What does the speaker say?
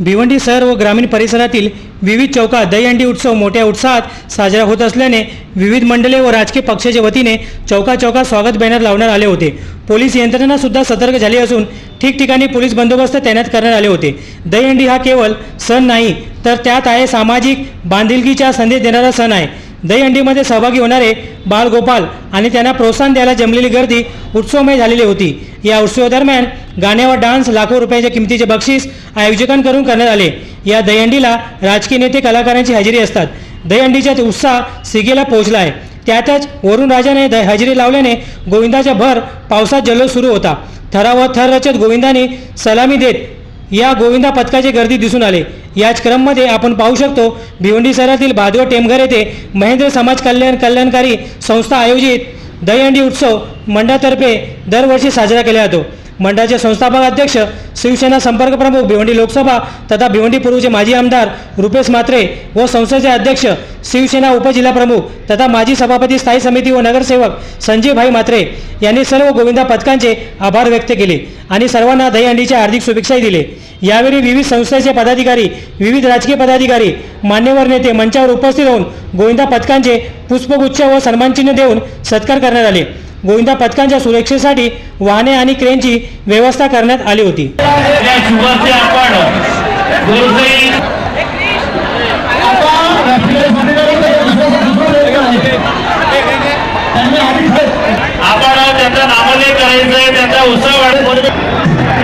भिवंडी शहर व ग्रामीण परिसरातील विविध चौकात दहीहंडी उत्सव मोठ्या उत्साहात साजरा होत असल्याने विविध मंडळे व राजकीय पक्षाच्या वतीने चौका चौकात स्वागत बॅनर लावण्यात आले होते. पोलीस यंत्रणा सुद्धा सतर्क झाली असून ठिकठिकाणी पोलीस बंदोबस्त तैनात करण्यात आले होते. दहीहंडी हा केवळ सण नाही तर त्यात आहे सामाजिक बांधिलकीचा संदेश देणारा सण आहे. दहीहंडीमध्ये सहभागी होणारे बाळगोपाल आणि त्यांना प्रोत्साहन द्यायला जमलेली गर्दी उत्सवमय झालेली होती. या उत्सवादरम्यान गाण्यावर डान्स लाखो रुपयाच्या किमतीचे बक्षीस आयोजकांकडून करण्यात आले. या दहीहंडीला राजकीय नेते कलाकारांची हजेरी असतात. दहीहंडीचा उत्साह सिगेला पोहोचला आहे. त्यातच वरुण राजाने द हजेरी लावल्याने गोविंदाच्या भर पावसात जल्लोष सुरू होता. थरावर थर रचत गोविंदाने सलामी देत या गोविंदा पथकाची गर्दी दिसून आले. याच क्रममध्ये आपण पाहू शकतो भिवंडी शहरातील भादव टेमघर येथे महेंद्र समाज कल्याण कल्याणकारी संस्था आयोजित दहीहंडी उत्सव मंडळातर्फे दरवर्षी साजरा केला जातो. मंडळाचे संस्थापक अध्यक्ष शिवसेना संपर्क प्रमुख भिवंडी लोकसभा तथा भिवंडी पूर्वचे माजी आमदार रुपेश म्हात्रे व संस्थेचे अध्यक्ष शिवसेना उपजिल्हाप्रमुख तथा माजी सभापती स्थायी समिती व नगरसेवक संजीवभाई म्हात्रे यांनी सर्व गोविंदा पथकांचे आभार व्यक्त केले आणि सर्वांना दहीहंडीच्या हार्दिक शुभेच्छाही दिले. यावेळी विविध संस्थेचे पदाधिकारी विविध राजकीय पदाधिकारी मान्यवर नेते मंचावर उपस्थित राहून गोविंदा पथकांचे पुष्पगुच्छ व सन्मानचिन्ह देऊन सत्कार करण्यात आले. गोविंदा पथकांच्या सुरक्षेसाठी वाहने आणि क्रेनची व्यवस्था करण्यात आली होती. आपण त्यांचा नामोल्लेख करायचं आहे त्यांचा उत्सव वाढ